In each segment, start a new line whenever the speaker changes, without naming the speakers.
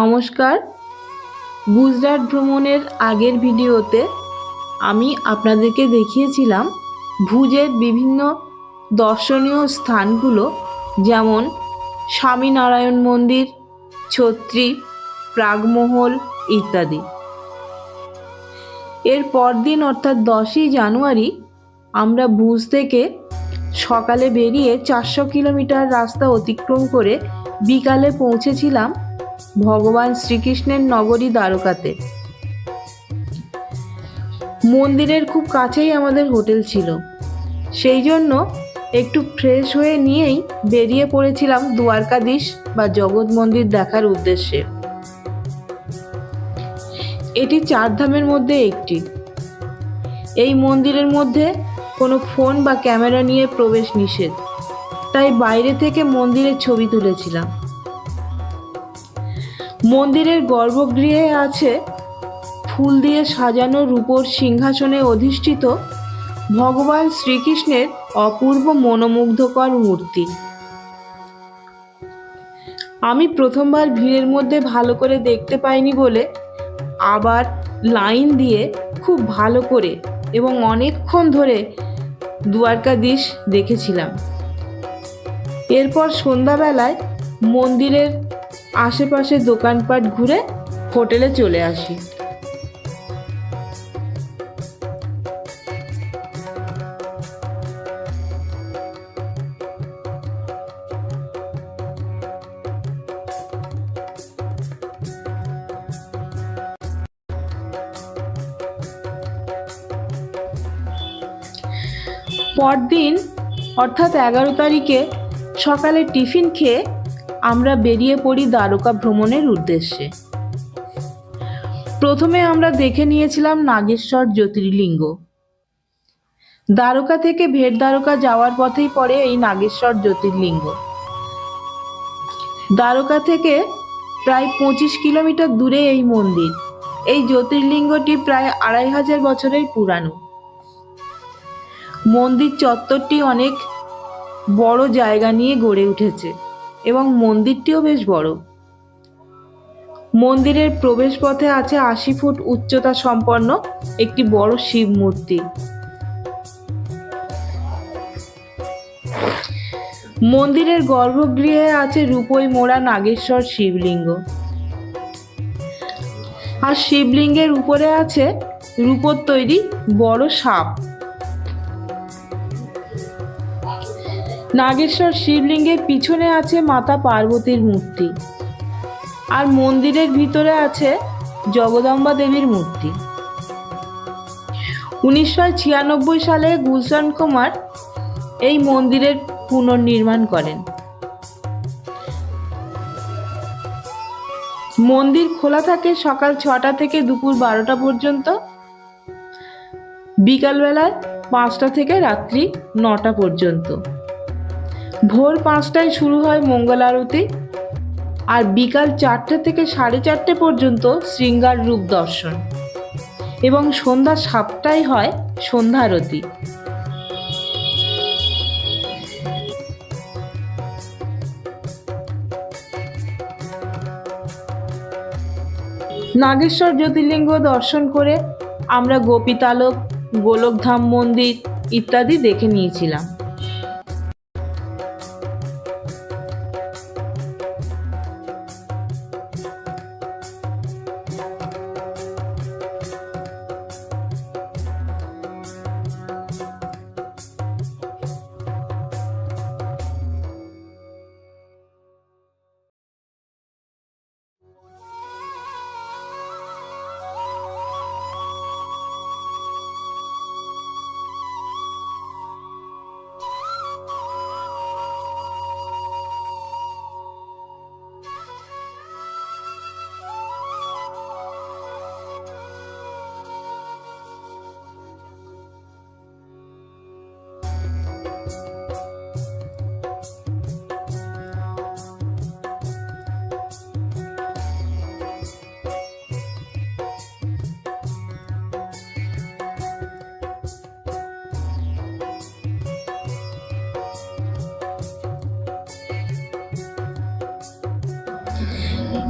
নমস্কার। গুজরাট ভ্রমণের আগের ভিডিওতে আমি আপনাদেরকে দেখিয়েছিলাম ভুজের বিভিন্ন দর্শনীয় স্থানগুলো, যেমন স্বামীনারায়ণ মন্দির, ছত্রী, প্রাগমহল ইত্যাদি। এর পরদিন অর্থাৎ দশই জানুয়ারি আমরা ভুজ থেকে সকালে বেরিয়ে চারশো কিলোমিটার রাস্তা অতিক্রম করে বিকালে পৌঁছেছিলাম ভগবান শ্রীকৃষ্ণের নগরী দ্বারকাতে। মন্দিরের খুব কাছেই আমাদের হোটেল ছিল। সেই জন্য একটু ফ্রেশ হয়ে নিয়েই বেরিয়ে পড়েছিলাম দ্বারকাধীশ বা জগৎ মন্দির দেখার উদ্দেশ্যে। এটি চারধামের মধ্যে একটি। এই মন্দিরের মধ্যে কোনো ফোন বা ক্যামেরা নিয়ে প্রবেশ নিষেধ। তাই বাইরে থেকে মন্দিরের ছবি তুলেছিলাম। মন্দিরের গর্ভগৃহে আছে ফুল দিয়ে সাজানো রূপোর সিংহাসনে অধিষ্ঠিত ভগবান শ্রীকৃষ্ণের অপূর্ব মনোমুগ্ধকর মূর্তি। আমি প্রথমবার ভিড়ের মধ্যে ভালো করে দেখতে পাইনি বলে আবার লাইন দিয়ে খুব ভালো করে এবং অনেকক্ষণ ধরে দুয়ারকাধীশ দেখেছিলাম। এরপর সন্ধ্যাবেলায় মন্দিরের আশেপাশে দোকানপাট ঘুরে হোটেলে চলে আসি। পরদিন অর্থাৎ এগারো তারিখে সকালে টিফিন খেয়ে আমরা বেরিয়ে পড়ি দ্বারকা ভ্রমণের উদ্দেশ্যে। প্রথমে আমরা দেখে নিয়েছিলাম নাগেশ্বর জ্যোতির্লিঙ্গ। দ্বারকা থেকে ভেট দ্বারকা যাওয়ার পথেই পড়ে এই নাগেশ্বর জ্যোতির্লিঙ্গ। দ্বারকা থেকে প্রায় পঁচিশ কিলোমিটার দূরে এই মন্দির। এই জ্যোতির্লিঙ্গটি প্রায় আড়াই হাজার বছরের পুরানো। মন্দির চত্বরটি অনেক বড় জায়গা নিয়ে গড়ে উঠেছে। এবং মন্দিরটিও বেশ বড়। মন্দিরের প্রবেশপথে আছে আশি ফুট উচ্চতা সম্পন্ন একটি বড় শিব মূর্তি। মন্দিরের গর্ভগৃহে আছে রূপই মোড়া নাগেশ্বর শিবলিঙ্গ। আর শিবলিঙ্গের উপরে আছে রূপোর তৈরি বড় সাপ। নাগেশ্বর শিবলিঙ্গের পিছনে আছে মাতা পার্বতীর মূর্তি। আর মন্দিরের ভিতরে আছে জগদম্বা দেবীর মূর্তি। উনিশশো ছিয়ানব্বই সালে গুলশান কুমার এই মন্দিরের পুনর্নির্মাণ করেন। মন্দির খোলা থাকে সকাল ছটা থেকে দুপুর বারোটা পর্যন্ত। বিকালবেলায় পাঁচটা থেকে রাত্রি নটা পর্যন্ত। ভোর পাঁচটায় শুরু হয় মঙ্গল আরতি আর বিকাল চারটে থেকে সাড়ে চারটে পর্যন্ত শৃঙ্গার রূপ দর্শন। এবং সন্ধ্যা সাতটায় হয় সন্ধ্যা আরতি। নাগেশ্বর জ্যোতির্লিঙ্গ দর্শন করে আমরা গোপীতালক, গোলকধাম মন্দির ইত্যাদি দেখে নিয়েছিলাম।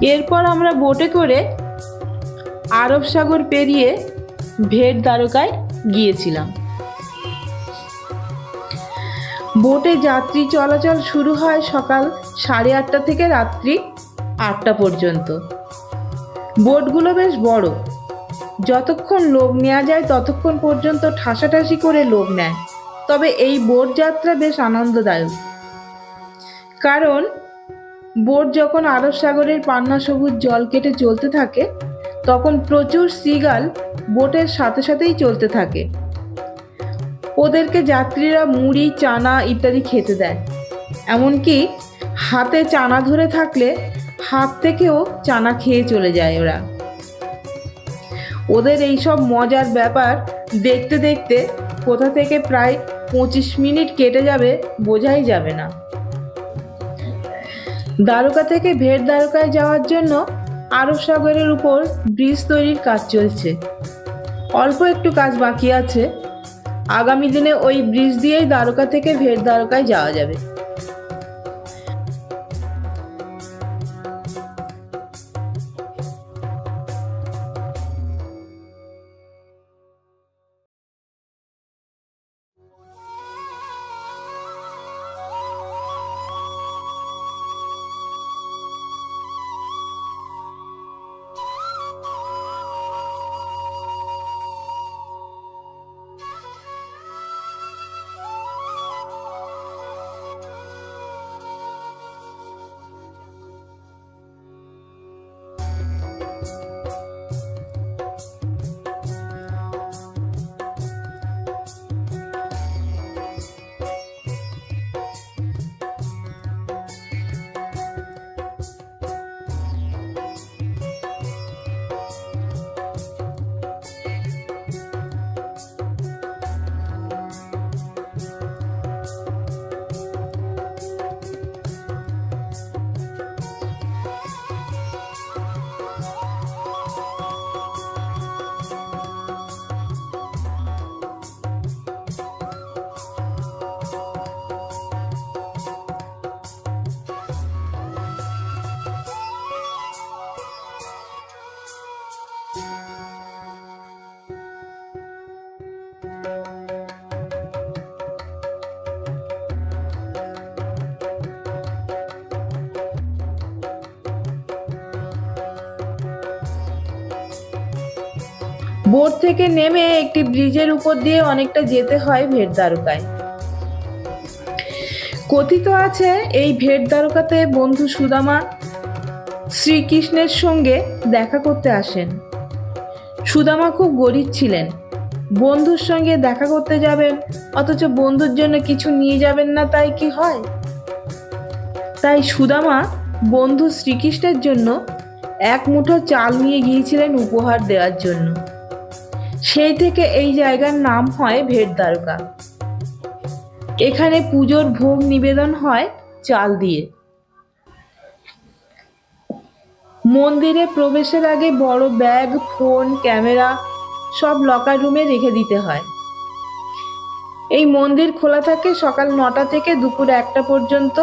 এরপর আমরা বোটে করে আরব সাগর পেরিয়ে ভেট দ্বারকায় গিয়েছিলাম। বোটে যাত্রী চলাচল শুরু হয় সকাল সাড়ে আটটা থেকে রাত্রি আটটা পর্যন্ত। বোটগুলো বেশ বড়। যতক্ষণ লোক নেওয়া যায় ততক্ষণ পর্যন্ত ঠাসাঠাসি করে লোক নেয়। তবে এই বোট যাত্রা বেশ আনন্দদায়ক। কারণ বোট যখন আরব সাগরের পান্না সবুজ জল কেটে চলতে থাকে, তখন প্রচুর সিগাল বোটের সাথে সাথেই চলতে থাকে। ওদেরকে যাত্রীরা মুড়ি, চানা ইত্যাদি খেতে দেয়। এমনকি হাতে চানা ধরে থাকলে হাত থেকেও চানা খেয়ে চলে যায় ওরা। ওদের এইসব মজার ব্যাপার দেখতে দেখতে কোথা থেকে প্রায় পঁচিশ মিনিট কেটে যাবে বোঝাই যাবে না। দ্বারকা থেকে ভেট দ্বারকায় যাওয়ার জন্য আরব সাগরের উপর ব্রিজ তৈরির কাজ চলছে। অল্প একটু কাজ বাকি আছে। আগামী দিনে ওই ব্রিজ দিয়েই দ্বারকা থেকে ভেট দ্বারকায় যাওয়া যাবে। বোট থেকে নেমে একটি ব্রিজের উপর দিয়ে অনেকটা যেতে হয় ভেট দ্বারকায়। কথিত আছে, এই ভেট দ্বারকাতে বন্ধু সুদামা শ্রীকৃষ্ণের সঙ্গে দেখা করতে আসেন। সুদামা খুব গরিব ছিলেন। বন্ধুর সঙ্গে দেখা করতে যাবেন, অথচ বন্ধুর জন্য কিছু নিয়ে যাবেন না, তাই কি হয়? তাই সুদামা বন্ধু শ্রীকৃষ্ণের জন্য এক মুঠো চাল নিয়ে গিয়েছিলেন উপহার দেওয়ার জন্য। সেই থেকে এই জায়গার নাম হয় ভেট দ্বারকা এখানে পুজোর ভোগ নিবেদন হয় চাল দিয়ে। মন্দিরে প্রবেশের আগে বড় ব্যাগ, ফোন, ক্যামেরা সব লকার রুমে রেখে দিতে হয়। এই মন্দির খোলা থাকে সকাল নটা থেকে দুপুর একটা পর্যন্ত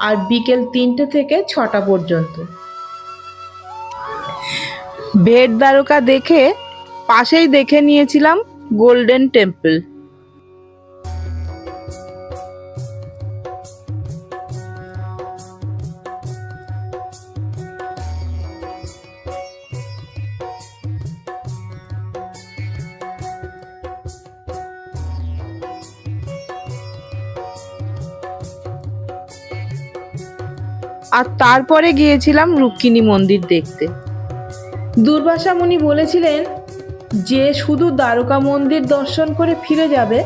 আর বিকেল তিনটে থেকে ছটা পর্যন্ত। ভেট দ্বারকা দেখে পাশেই দেখে নিয়েছিলাম গোল্ডেন টেম্পল। আর তারপরে গিয়েছিলাম রুক্মিণী মন্দির দেখতে। দুর্বাসা মুনি বলেছিলেন যে শুধু দ্বারকা মন্দির দর্শন করে ফিরে যাবে,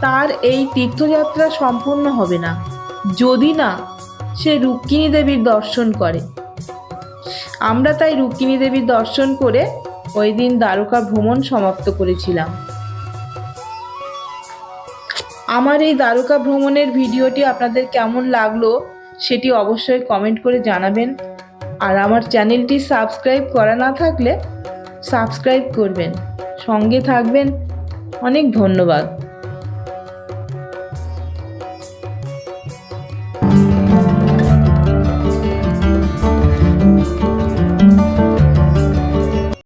তার এই তীর্থযাত্রা সম্পূর্ণ হবে না। যদি না, সে রুক্মিণী দেবীর দর্শন করে। আমরা তাই রুক্মিণী দেবীর দর্শন করে ওই দিন দ্বারকা ভ্রমণ সমাপ্ত করেছিলাম। আমার এই দ্বারকা ভ্রমণের ভিডিওটি আপনাদের কেমন লাগল, সেটি অবশ্যই কমেন্ট করে জানাবেন। আর আমার চ্যানেলটি সাবস্ক্রাইব করা না থাকলে সাবস্ক্রাইব করবেন। সঙ্গে থাকবেন। অনেক ধন্যবাদ।